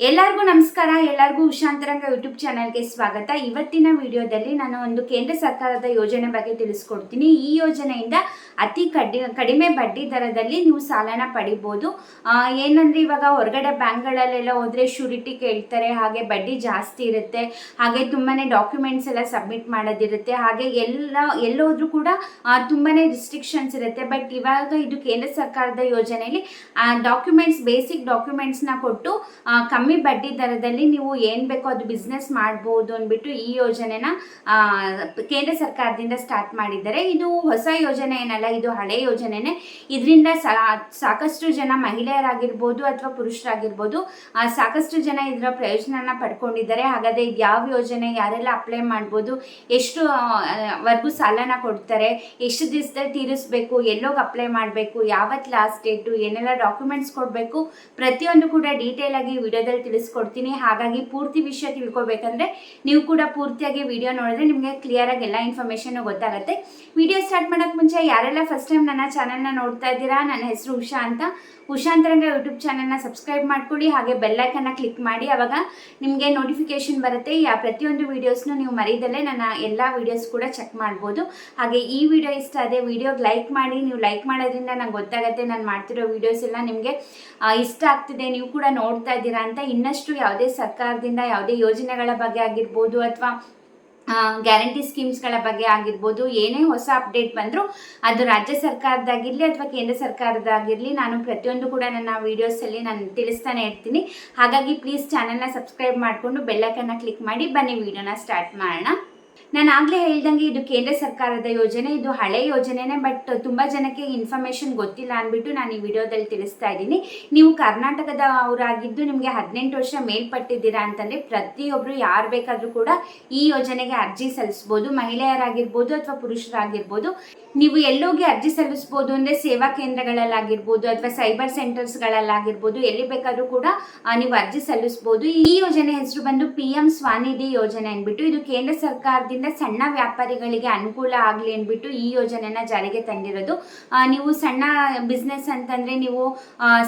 ಎಲ್ಲರಿಗೂ ನಮಸ್ಕಾರ ಎಲ್ಲರಿಗೂ ಉಷಾಂತರಂಗ ಯೂಟ್ಯೂಬ್ ಚಾನಲ್ಗೆ ಸ್ವಾಗತ. ಇವತ್ತಿನ ವಿಡಿಯೋದಲ್ಲಿ ನಾನು ಒಂದು ಕೇಂದ್ರ ಸರ್ಕಾರದ ಯೋಜನೆ ಬಗ್ಗೆ ತಿಳಿಸ್ಕೊಡ್ತೀನಿ. ಈ ಯೋಜನೆಯಿಂದ ಅತಿ ಕಡಿ ಕಡಿಮೆ ಬಡ್ಡಿ ದರದಲ್ಲಿ ನೀವು ಸಾಲನ ಪಡಿಬೋದು. ಏನಂದ್ರೆ ಇವಾಗ ಹೊರಗಡೆ ಬ್ಯಾಂಕ್ಗಳಲ್ಲೆಲ್ಲ ಹೋದ್ರೆ ಶೂರಿಟಿ ಕೇಳ್ತಾರೆ ಹಾಗೆ ಬಡ್ಡಿ ಜಾಸ್ತಿ ಇರುತ್ತೆ ಹಾಗೆ ತುಂಬಾನೇ ಡಾಕ್ಯುಮೆಂಟ್ಸ್ ಎಲ್ಲ ಸಬ್ಮಿಟ್ ಮಾಡೋದಿರುತ್ತೆ ಹಾಗೆ ಎಲ್ಲ ಎಲ್ಲೋದ್ರೂ ಕೂಡ ತುಂಬಾನೇ ರಿಸ್ಟ್ರಿಕ್ಷನ್ಸ್ ಇರುತ್ತೆ. ಬಟ್ ಇವಾಗ ಇದು ಕೇಂದ್ರ ಸರ್ಕಾರದ ಯೋಜನೆಯಲ್ಲಿ ಡಾಕ್ಯುಮೆಂಟ್ಸ್ ಬೇಸಿಕ್ ಡಾಕ್ಯುಮೆಂಟ್ಸ್ನ ಕೊಟ್ಟು ಆ, ಕಮ್ಮಿ ಬಡ್ಡಿ ದರದಲ್ಲಿ ನೀವು ಏನು ಬೇಕೋ ಅದು ಬಿಸ್ನೆಸ್ ಮಾಡ್ಬೋದು ಅಂದ್ಬಿಟ್ಟು ಈ ಯೋಜನೆನ ಕೇಂದ್ರ ಸರ್ಕಾರದಿಂದ ಸ್ಟಾರ್ಟ್ ಮಾಡಿದ್ದಾರೆ. ಇದು ಹೊಸ ಯೋಜನೆ ಏನಲ್ಲ, ಇದು ಹಳೆ ಯೋಜನೆನೇ. ಇದರಿಂದ ಸಾಕಷ್ಟು ಜನ ಮಹಿಳೆಯರಾಗಿರ್ಬೋದು ಅಥವಾ ಪುರುಷರಾಗಿರ್ಬೋದು ಸಾಕಷ್ಟು ಜನ ಇದರ ಪ್ರಯೋಜನನ ಪಡ್ಕೊಂಡಿದ್ದಾರೆ. ಹಾಗಾದರೆ ಇದು ಯಾವ ಯೋಜನೆ, ಯಾರೆಲ್ಲ ಅಪ್ಲೈ ಮಾಡ್ಬೋದು, ಎಷ್ಟು ವರ್ಗೂ ಸಾಲನ ಕೊಡ್ತಾರೆ, ಎಷ್ಟು ದಿವಸದಲ್ಲಿ ತೀರಿಸ್ಬೇಕು, ಎಲ್ಲೋಗಿ ಅಪ್ಲೈ ಮಾಡಬೇಕು ಯಾವತ್ತು ಲಾಸ್ಟ್ ಡೇಟು ಏನೆಲ್ಲ ಡಾಕ್ಯುಮೆಂಟ್ಸ್ ಕೊಡಬೇಕು, ಪ್ರತಿಯೊಂದು ಕೂಡ ಡೀಟೇಲ್ ಆಗಿ ವಿಡಿಯೋದಲ್ಲಿ ತಿಳಿಸ್ಕೊಡ್ತೀನಿ. ಹಾಗಾಗಿ ಪೂರ್ತಿ ವಿಷಯ ತಿಳ್ಕೊಬೇಕಂದ್ರೆ ನೀವು ಕೂಡ ಪೂರ್ತಿಯಾಗಿ ವಿಡಿಯೋ ನೋಡಿದ್ರೆ ನಿಮಗೆ ಕ್ಲಿಯರ್ ಆಗಿ ಎಲ್ಲ ಇನ್ಫಾರ್ಮೇಷನ್ ಗೊತ್ತಾಗುತ್ತೆ. ವಿಡಿಯೋ ಸ್ಟಾರ್ಟ್ ಮಾಡೋಕ್ಕೆ ಮುಂಚೆ ಯಾರೆಲ್ಲ ಫಸ್ಟ್ ಟೈಮ್ ನನ್ನ ಚಾನಲ್ನ ನೋಡ್ತಾ ಇದ್ದೀರಾ, ನನ್ನ ಹೆಸರು ಉಷಾ ಅಂತ ಉಷಾಂತರಂಗ ಯೂಟ್ಯೂಬ್ ಚಾನಲ್ನ ಸಬ್ಸ್ಕ್ರೈಬ್ ಮಾಡ್ಕೊಳ್ಳಿ, ಹಾಗೆ ಬೆಲ್ಲೈಕನ್ನ ಕ್ಲಿಕ್ ಮಾಡಿ. ಅವಾಗ ನಿಮಗೆ ನೋಟಿಫಿಕೇಶನ್ ಬರುತ್ತೆ. ಯಾ ಪ್ರತಿಯೊಂದು ವಿಡಿಯೋಸ್ನು ನೀವು ಮರೀದಲ್ಲೇ ನನ್ನ ಎಲ್ಲ ವೀಡಿಯೋಸ್ ಕೂಡ ಚೆಕ್ ಮಾಡ್ಬೋದು. ಹಾಗೆ ಈ ವಿಡಿಯೋ ಇಷ್ಟ ಅದೇ ವಿಡಿಯೋಗೆ ಲೈಕ್ ಮಾಡಿ. ನೀವು ಲೈಕ್ ಮಾಡೋದ್ರಿಂದ ನಂಗೆ ಗೊತ್ತಾಗುತ್ತೆ. ನಾನು ಮಾಡ್ತಿರೋ ವಿಡಿಯೋಸ್ ಎಲ್ಲ ನಿಮಗೆ ಇಷ್ಟ ಆಗ್ತಿದೆ. ನೀವು ಕೂಡ ನೋಡ್ತಾ ಇದ್ದೀರಾ ಅಂತ ಇನ್ನಷ್ಟು ಯಾವುದೇ ಸರ್ಕಾರದಿಂದ ಯಾವುದೇ ಯೋಜನೆಗಳ ಬಗ್ಗೆ ಆಗಿರ್ಬೋದು ಅಥವಾ ಗ್ಯಾರಂಟಿ ಸ್ಕೀಮ್ಸ್ಗಳ ಬಗ್ಗೆ ಆಗಿರ್ಬೋದು, ಏನೇ ಹೊಸ ಅಪ್ಡೇಟ್ ಬಂದರೂ ಅದು ರಾಜ್ಯ ಸರ್ಕಾರದಾಗಿರಲಿ ಅಥವಾ ಕೇಂದ್ರ ಸರ್ಕಾರದಾಗಿರಲಿ ನಾನು ಪ್ರತಿಯೊಂದು ಕೂಡ ನನ್ನ ವೀಡಿಯೋಸಲ್ಲಿ ನಾನು ತಿಳಿಸ್ತಾನೆ ಇರ್ತೀನಿ. ಹಾಗಾಗಿ ಪ್ಲೀಸ್ ಚಾನಲ್ನ ಸಬ್ಸ್ಕ್ರೈಬ್ ಮಾಡಿಕೊಂಡು ಬೆಲ್ಲಕನ್ನು ಕ್ಲಿಕ್ ಮಾಡಿ ಬನ್ನಿ ವಿಡಿಯೋನ ಸ್ಟಾರ್ಟ್ ಮಾಡೋಣ. ನಾನು ಆಗಲೇ ಹೇಳ್ದಂಗೆ ಇದು ಕೇಂದ್ರ ಸರ್ಕಾರದ ಯೋಜನೆ, ಇದು ಹಳೆ ಯೋಜನೆನೇ, ಬಟ್ ತುಂಬ ಜನಕ್ಕೆ ಇನ್ಫಾರ್ಮೇಷನ್ ಗೊತ್ತಿಲ್ಲ ಅಂದ್ಬಿಟ್ಟು ನಾನು ಈ ವಿಡಿಯೋದಲ್ಲಿ ತಿಳಿಸ್ತಾ ಇದ್ದೀನಿ. ನೀವು ಕರ್ನಾಟಕದ ಅವರಾಗಿದ್ದು ನಿಮಗೆ ಹದಿನೆಂಟು ವರ್ಷ ಮೇಲ್ಪಟ್ಟಿದ್ದೀರಾ ಅಂತಂದರೆ ಪ್ರತಿಯೊಬ್ಬರು ಯಾರು ಬೇಕಾದರೂ ಕೂಡ ಈ ಯೋಜನೆಗೆ ಅರ್ಜಿ ಸಲ್ಲಿಸ್ಬೋದು. ಮಹಿಳೆಯರಾಗಿರ್ಬೋದು ಅಥವಾ ಪುರುಷರಾಗಿರ್ಬೋದು. ನೀವು ಎಲ್ಲೋಗಿ ಅರ್ಜಿ ಸಲ್ಲಿಸ್ಬೋದು ಅಂದರೆ ಸೇವಾ ಕೇಂದ್ರಗಳಲ್ಲಾಗಿರ್ಬೋದು ಅಥವಾ ಸೈಬರ್ ಸೆಂಟರ್ಸ್ಗಳಲ್ಲಾಗಿರ್ಬೋದು, ಎಲ್ಲಿ ಬೇಕಾದರೂ ಕೂಡ ನೀವು ಅರ್ಜಿ ಸಲ್ಲಿಸ್ಬೋದು. ಈ ಯೋಜನೆ ಹೆಸರು ಬಂದು ಪಿ ಎಂ ಸ್ವಾನಿಧಿ ಯೋಜನೆ ಅಂದ್ಬಿಟ್ಟು ಇದು ಕೇಂದ್ರ ಸರ್ಕಾರದಿಂದ ಸಣ್ಣ ವ್ಯಾಪಾರಿಗಳಿಗೆ ಅನುಕೂಲ ಆಗಲಿ ಅಂದ್ಬಿಟ್ಟು ಈ ಯೋಜನೆನ ಜಾರಿಗೆ ತಂದಿರೋದು. ನೀವು ಸಣ್ಣ ಬಿಸ್ನೆಸ್ ಅಂತಂದರೆ ನೀವು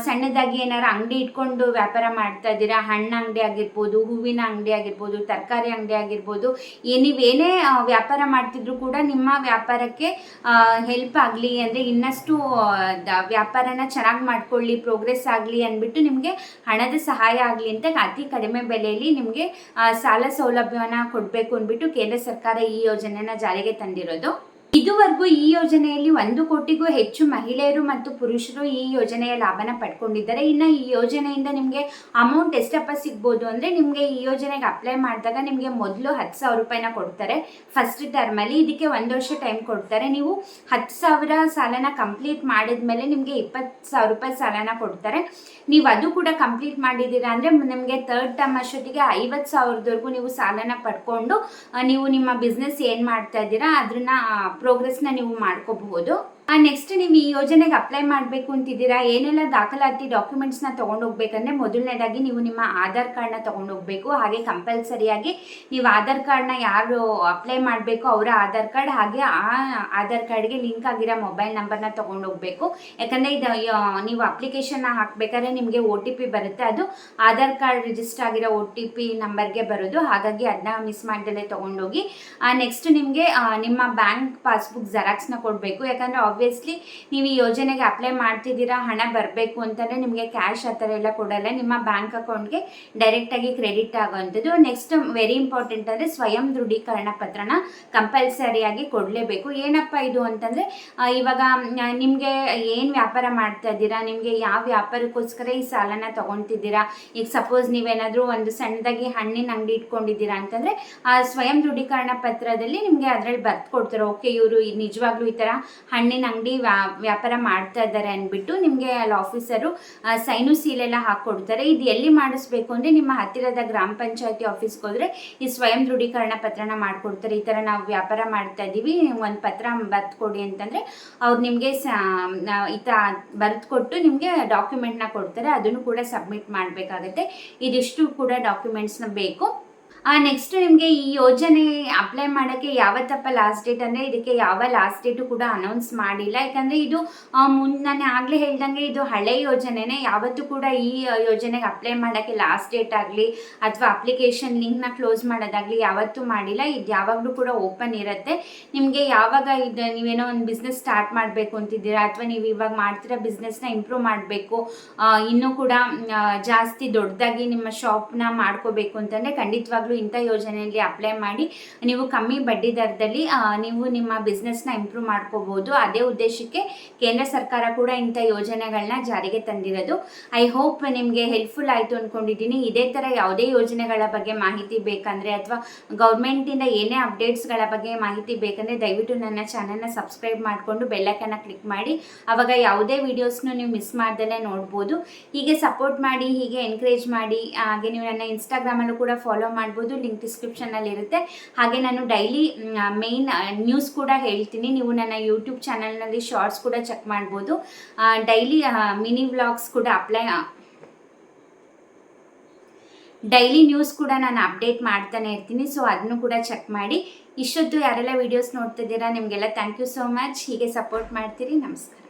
ಸಣ್ಣದಾಗಿ ಏನಾರು ಅಂಗಡಿ ಇಟ್ಕೊಂಡು ವ್ಯಾಪಾರ ಮಾಡ್ತಾ ಇದ್ದೀರಾ? ಹಣ್ಣು ಅಂಗಡಿ ಆಗಿರ್ಬೋದು, ಹೂವಿನ ಅಂಗಡಿ ಆಗಿರ್ಬೋದು, ತರಕಾರಿ ಅಂಗಡಿ ಆಗಿರ್ಬೋದು, ಏ ನೀವೇನೇ ವ್ಯಾಪಾರ ಮಾಡ್ತಿದ್ರು ಕೂಡ ನಿಮ್ಮ ವ್ಯಾಪಾರಕ್ಕೆ ಹೆಲ್ಪ್ ಆಗಲಿ ಅಂದರೆ ಇನ್ನಷ್ಟು ವ್ಯಾಪಾರನ ಚೆನ್ನಾಗಿ ಮಾಡ್ಕೊಳ್ಳಿ ಪ್ರೋಗ್ರೆಸ್ ಆಗಲಿ ಅಂದ್ಬಿಟ್ಟು ನಿಮಗೆ ಹಣದ ಸಹಾಯ ಆಗಲಿ ಅಂತ ಅತಿ ಕಡಿಮೆ ಬೆಲೆಯಲ್ಲಿ ನಿಮಗೆ ಸಾಲ ಸೌಲಭ್ಯವನ್ನು ಕೊಡಬೇಕು ಅಂದ್ಬಿಟ್ಟು ಕೇಂದ್ರ ಸರ್ಕಾರ ಈ ಯೋಜನೆನ ಜಾರಿಗೆ ತಂದಿರೋದು. ಇದುವರೆಗೂ ಈ ಯೋಜನೆಯಲ್ಲಿ ಒಂದು ಕೋಟಿಗೂ ಹೆಚ್ಚು ಮಹಿಳೆಯರು ಮತ್ತು ಪುರುಷರು ಈ ಯೋಜನೆಯ ಲಾಭನ ಪಡ್ಕೊಂಡಿದ್ದಾರೆ. ಇನ್ನು ಈ ಯೋಜನೆಯಿಂದ ನಿಮಗೆ ಅಮೌಂಟ್ ಎಷ್ಟಪ್ಪ ಸಿಗ್ಬೋದು ಅಂದರೆ ನಿಮಗೆ ಈ ಯೋಜನೆಗೆ ಅಪ್ಲೈ ಮಾಡಿದಾಗ ನಿಮಗೆ ಮೊದಲು ಹತ್ತು ಸಾವಿರ ರೂಪಾಯಿನ ಕೊಡ್ತಾರೆ. ಫಸ್ಟ್ ಟರ್ಮಲ್ಲಿ ಇದಕ್ಕೆ ಒಂದು ವರ್ಷ ಟೈಮ್ ಕೊಡ್ತಾರೆ. ನೀವು ಹತ್ತು ಸಾವಿರ ಸಾಲನ ಕಂಪ್ಲೀಟ್ ಮಾಡಿದ್ಮೇಲೆ ನಿಮಗೆ ಇಪ್ಪತ್ತು ಸಾವಿರ ರೂಪಾಯಿ ಸಾಲನ ಕೊಡ್ತಾರೆ. ನೀವು ಅದು ಕೂಡ ಕಂಪ್ಲೀಟ್ ಮಾಡಿದ್ದೀರಾ ಅಂದರೆ ನಿಮಗೆ ತರ್ಡ್ ಟರ್ಮ್ ಅಷ್ಟೊತ್ತಿಗೆ ಐವತ್ತು ಸಾವಿರದವರೆಗೂ ನೀವು ಸಾಲನ ಪಡ್ಕೊಂಡು ನೀವು ನಿಮ್ಮ ಬಿಸ್ನೆಸ್ ಏನು ಮಾಡ್ತಾ ಇದ್ದೀರಾ, ಅದನ್ನ ಪ್ರೋಗ್ರೆಸ್ನ ನೀವು ಮಾಡ್ಕೋಬಹುದು. ನೆಕ್ಸ್ಟ್ ನೀವು ಈ ಯೋಜನೆಗೆ ಅಪ್ಲೈ ಮಾಡಬೇಕು ಅಂತಿದ್ದೀರಾ? ಏನೆಲ್ಲ ದಾಖಲಾತಿ ಡಾಕ್ಯುಮೆಂಟ್ಸ್ನ ತೊಗೊಂಡೋಗ್ಬೇಕಂದ್ರೆ ಮೊದಲನೇದಾಗಿ ನೀವು ನಿಮ್ಮ ಆಧಾರ್ ಕಾರ್ಡ್ನ ತೊಗೊಂಡೋಗ್ಬೇಕು. ಹಾಗೆ ಕಂಪಲ್ಸರಿಯಾಗಿ ನೀವು ಆಧಾರ್ ಕಾರ್ಡ್ನ ಯಾರು ಅಪ್ಲೈ ಮಾಡಬೇಕು ಅವರ ಆಧಾರ್ ಕಾರ್ಡ್ ಹಾಗೆ ಆ ಆಧಾರ್ ಕಾರ್ಡ್ಗೆ ಲಿಂಕ್ ಆಗಿರೋ ಮೊಬೈಲ್ ನಂಬರ್ನ ತೊಗೊಂಡೋಗ್ಬೇಕು. ಯಾಕಂದರೆ ಇದು ನೀವು ಅಪ್ಲಿಕೇಶನ್ನ ಹಾಕಬೇಕಾದ್ರೆ ನಿಮಗೆ ಒ ಟಿ ಪಿ ಬರುತ್ತೆ. ಅದು ಆಧಾರ್ ಕಾರ್ಡ್ ರಿಜಿಸ್ಟರ್ ಆಗಿರೋ ಒ ಟಿ ಪಿ ನಂಬರ್ಗೆ ಬರೋದು. ಹಾಗಾಗಿ ಅದನ್ನ ಮಿಸ್ ಮಾಡ್ದಲೇ ತೊಗೊಂಡೋಗಿ. ನೆಕ್ಸ್ಟ್ ನಿಮಗೆ ನಿಮ್ಮ ಬ್ಯಾಂಕ್ ಪಾಸ್ಬುಕ್ ಜೆರಾಕ್ಸ್ನ ಕೊಡಬೇಕು. ಯಾಕಂದರೆ ಆಬ್ವಿಯಸ್ಲಿ ನೀವು ಈ ಯೋಜನೆಗೆ ಅಪ್ಲೈ ಮಾಡ್ತಿದ್ದೀರಾ, ಹಣ ಬರಬೇಕು ಅಂತಂದರೆ ನಿಮಗೆ ಕ್ಯಾಶ್ ಆ ಥರ ಎಲ್ಲ ಕೊಡಲ್ಲ. ನಿಮ್ಮ ಬ್ಯಾಂಕ್ ಅಕೌಂಟ್ಗೆ ಡೈರೆಕ್ಟಾಗಿ ಕ್ರೆಡಿಟ್ ಆಗೋವಂಥದ್ದು ನೆಕ್ಸ್ಟ್ ವೆರಿ ಇಂಪಾರ್ಟೆಂಟ್ ಅಂದರೆ ಸ್ವಯಂ ದೃಢೀಕರಣ ಪತ್ರನ ಕಂಪಲ್ಸರಿಯಾಗಿ ಕೊಡಲೇಬೇಕು. ಏನಪ್ಪ ಇದು ಅಂತಂದರೆ ಇವಾಗ ನಿಮಗೆ ಏನು ವ್ಯಾಪಾರ ಮಾಡ್ತಾ ಇದ್ದೀರಾ, ನಿಮಗೆ ಯಾವ ವ್ಯಾಪಾರಕ್ಕೋಸ್ಕರ ಈ ಸಾಲನ ತೊಗೊತಿದ್ದೀರಾ, ಈಗ ಸಪೋಸ್ ನೀವೇನಾದರೂ ಒಂದು ಸಣ್ಣದಾಗಿ ಹಣ್ಣಿನ ಅಂಗಡಿ ಇಟ್ಕೊಂಡಿದ್ದೀರಾ ಅಂತಂದರೆ, ಆ, ಸ್ವಯಂ ದೃಢೀಕರಣ ಪತ್ರದಲ್ಲಿ ನಿಮಗೆ ಅದರಲ್ಲಿ ಬರ್ದು ಕೊಡ್ತಾರೆ. ಓಕೆ ಇವರು ನಿಜವಾಗ್ಲೂ ಈ ಥರ ಹಣ್ಣಿನ ಅಂಗಡಿ ವ್ಯಾಪಾರ ಮಾಡ್ತಾ ಇದ್ದಾರೆ ಅಂದ್ಬಿಟ್ಟು ನಿಮಗೆ ಅಲ್ಲಿ ಆಫೀಸರು ಸೈನು ಸೀಲೆಲ್ಲ ಹಾಕ್ಕೊಡ್ತಾರೆ ಇದು ಎಲ್ಲಿ ಮಾಡಿಸ್ಬೇಕು ಅಂದರೆ ನಿಮ್ಮ ಹತ್ತಿರದ ಗ್ರಾಮ ಪಂಚಾಯತಿ ಆಫೀಸ್ಗೆ ಹೋದರೆ ಈ ಸ್ವಯಂ ದೃಢೀಕರಣ ಪತ್ರನ ಮಾಡಿಕೊಡ್ತಾರೆ. ಈ ಥರ ನಾವು ವ್ಯಾಪಾರ ಮಾಡ್ತಾ ಇದ್ದೀವಿ. ಒಂದು ಪತ್ರ ಬರ್ತ್ಕೊಡಿ ಕೊಡಿ ಅಂತಂದರೆ ಅವ್ರು ನಿಮಗೆ ಸ ಈ ಥರ ಬರೆದುಕೊಟ್ಟು ನಿಮಗೆ ಡಾಕ್ಯುಮೆಂಟ್ನ ಕೊಡ್ತಾರೆ. ಅದನ್ನು ಕೂಡ ಸಬ್ಮಿಟ್ ಮಾಡಬೇಕಾಗತ್ತೆ. ಇದಿಷ್ಟು ಕೂಡ ಡಾಕ್ಯುಮೆಂಟ್ಸ್ನ ಬೇಕು. ನೆಕ್ಸ್ಟ್ ನಿಮಗೆ ಈ ಯೋಜನೆ ಅಪ್ಲೈ ಮಾಡೋಕ್ಕೆ ಯಾವತ್ತಪ್ಪ ಲಾಸ್ಟ್ ಡೇಟ್ ಅಂದರೆ ಇದಕ್ಕೆ ಯಾವ ಲಾಸ್ಟ್ ಡೇಟು ಕೂಡ ಅನೌನ್ಸ್ ಮಾಡಿಲ್ಲ. ಯಾಕಂದರೆ ಇದು ಮುನ್, ನಾನು ಆಗಲೇ ಹೇಳ್ದಂಗೆ ಇದು ಹಳೆ ಯೋಜನೆನೇ. ಯಾವತ್ತೂ ಕೂಡ ಈ ಯೋಜನೆಗೆ ಅಪ್ಲೈ ಮಾಡೋಕ್ಕೆ ಲಾಸ್ಟ್ ಡೇಟ್ ಆಗಲಿ ಅಥವಾ ಅಪ್ಲಿಕೇಶನ್ ಲಿಂಕ್ನ ಕ್ಲೋಸ್ ಮಾಡೋದಾಗಲಿ ಯಾವತ್ತೂ ಮಾಡಿಲ್ಲ. ಇದು ಯಾವಾಗಲೂ ಕೂಡ ಓಪನ್ ಇರುತ್ತೆ. ನಿಮಗೆ ಯಾವಾಗ ಇದು, ನೀವೇನೋ ಒಂದು ಬಿಸ್ನೆಸ್ ಸ್ಟಾರ್ಟ್ ಮಾಡಬೇಕು ಅಂತಿದ್ದೀರಾ, ಅಥವಾ ನೀವು ಇವಾಗ ಮಾಡ್ತಿರೋ ಬಿಸ್ನೆಸ್ನ ಇಂಪ್ರೂವ್ ಮಾಡಬೇಕು ಇನ್ನೂ ಕೂಡ ಜಾಸ್ತಿ ದೊಡ್ಡದಾಗಿ ನಿಮ್ಮ ಶಾಪ್ನ ಮಾಡ್ಕೋಬೇಕು ಅಂತಂದರೆ ಖಂಡಿತವಾಗ್ಲೂ ಇಂಥ ಯೋಜನೆಯಲ್ಲಿ ಅಪ್ಲೈ ಮಾಡಿ ನೀವು ಕಮ್ಮಿ ಬಡ್ಡಿ ದರದಲ್ಲಿ ನೀವು ನಿಮ್ಮ ಬಿಸ್ನೆಸ್ನ ಇಂಪ್ರೂವ್ ಮಾಡ್ಕೋಬೋದು. ಅದೇ ಉದ್ದೇಶಕ್ಕೆ ಕೇಂದ್ರ ಸರ್ಕಾರ ಕೂಡ ಇಂಥ ಯೋಜನೆಗಳನ್ನ ಜಾರಿಗೆ ತಂದಿರೋದು. ಐ ಹೋಪ್ ನಿಮಗೆ ಹೆಲ್ಪ್ಫುಲ್ ಆಯಿತು ಅಂದ್ಕೊಂಡಿದ್ದೀನಿ ಇದೇ ಥರ ಯಾವುದೇ ಯೋಜನೆಗಳ ಬಗ್ಗೆ ಮಾಹಿತಿ ಬೇಕಂದರೆ ಅಥವಾ ಗೌರ್ಮೆಂಟಿಂದ ಏನೇ ಅಪ್ಡೇಟ್ಸ್ಗಳ ಬಗ್ಗೆ ಮಾಹಿತಿ ಬೇಕಂದರೆ ದಯವಿಟ್ಟು ನನ್ನ ಚಾನಲ್ನ ಸಬ್ಸ್ಕ್ರೈಬ್ ಮಾಡಿಕೊಂಡು ಬೆಲ್ಲಕ್ಕನ್ನು ಕ್ಲಿಕ್ ಮಾಡಿ. ಆವಾಗ ಯಾವುದೇ ವೀಡಿಯೋಸ್ನು ನೀವು ಮಿಸ್ ಮಾಡ್ದಲೇ ನೋಡ್ಬೋದು. ಹೀಗೆ ಸಪೋರ್ಟ್ ಮಾಡಿ, ಹೀಗೆ ಎನ್ಕರೇಜ್ ಮಾಡಿ, ಹಾಗೆ ನೀವು ನನ್ನ ಇನ್ಸ್ಟಾಗ್ರಾಮಲ್ಲೂ ಕೂಡ ಫಾಲೋ ಮಾಡ್ಬೋದು. ಲಿಂಕ್ ಡಿಸ್ಕ್ರಿಪ್ಷನಲ್ಲಿ ಇರುತ್ತೆ. ಹಾಗೆ ನಾನು ಡೈಲಿ ಮೇನ್ ನ್ಯೂಸ್ ಕೂಡ ಹೇಳ್ತೀನಿ. ನೀವು ನನ್ನ ಯೂಟ್ಯೂಬ್ ಚಾನಲ್ನಲ್ಲಿ ಶಾರ್ಟ್ಸ್ ಕೂಡ ಚೆಕ್ ಮಾಡ್ಬೋದು. ಡೈಲಿ ಮಿನಿ ವ್ಲಾಗ್ಸ್ ಕೂಡ ಅಪ್ಲೈ ಡೈಲಿ ನ್ಯೂಸ್ ಕೂಡ ನಾನು ಅಪ್ಡೇಟ್ ಮಾಡ್ತಾನೆ ಇರ್ತೀನಿ. ಸೊ ಅದನ್ನು ಕೂಡ ಚೆಕ್ ಮಾಡಿ. ಇಷ್ಟೊತ್ತು ಯಾರೆಲ್ಲ ವೀಡಿಯೋಸ್ ನೋಡ್ತಿದ್ದೀರಾ, ನಿಮಗೆಲ್ಲ ಥ್ಯಾಂಕ್ ಯು ಸೋ ಮಚ್ ಹೀಗೆ ಸಪೋರ್ಟ್ ಮಾಡ್ತೀರಿ. ನಮಸ್ಕಾರ.